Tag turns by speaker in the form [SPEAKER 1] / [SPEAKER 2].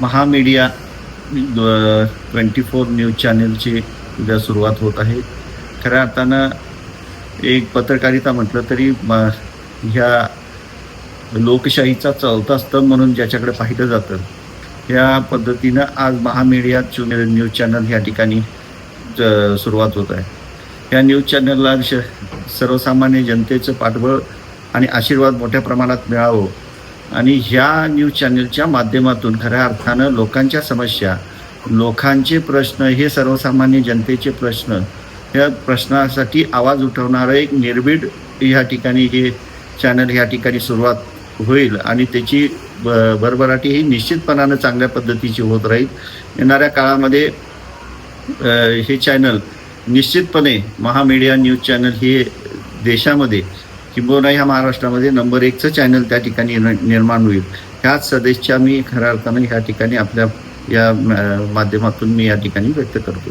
[SPEAKER 1] Mahamedia twenty four news चॅनलची उद्या सुरुवात होत आहे. खऱ्या अर्थानं एक पत्रकारिता म्हटलं तरी म- ह्या लोकशाहीचा चौथा स्तंभ म्हणून ज्याच्याकडे पाहिलं जातं या पद्धतीनं आज महामीडिया चु न्यूज चॅनल ह्या ठिकाणी ज- सुरुवात होत आहे. या न्यूज चॅनलला श सर्वसामान्य जनतेचं पाठबळ आणि आशीर्वाद मोठ्या प्रमाणात मिळावं आणि ह्या न्यूज चॅनलच्या माध्यमातून खऱ्या अर्थानं लोकांच्या समस्या लोकांचे प्रश्न हे सर्वसामान्य जनतेचे प्रश्न या प्रश्नासाठी आवाज उठवणारं एक निर्भीड ह्या ठिकाणी हे चॅनल ह्या ठिकाणी सुरुवात होईल आणि त्याची ब भरभराटी ही निश्चितपणानं चांगल्या पद्धतीची होत राहील. येणाऱ्या काळामध्ये हे चॅनल निश्चितपणे महामीडिया न्यूज चॅनल हे देशामध्ये किंबहुना ह्या महाराष्ट्रामध्ये नंबर एकचं चॅनल त्या ठिकाणी निर्माण होईल. ह्याच सदिच्छा मी खऱ्या अर्थानं ह्या ठिकाणी आपल्या या माध्यमातून मी या ठिकाणी व्यक्त करतो.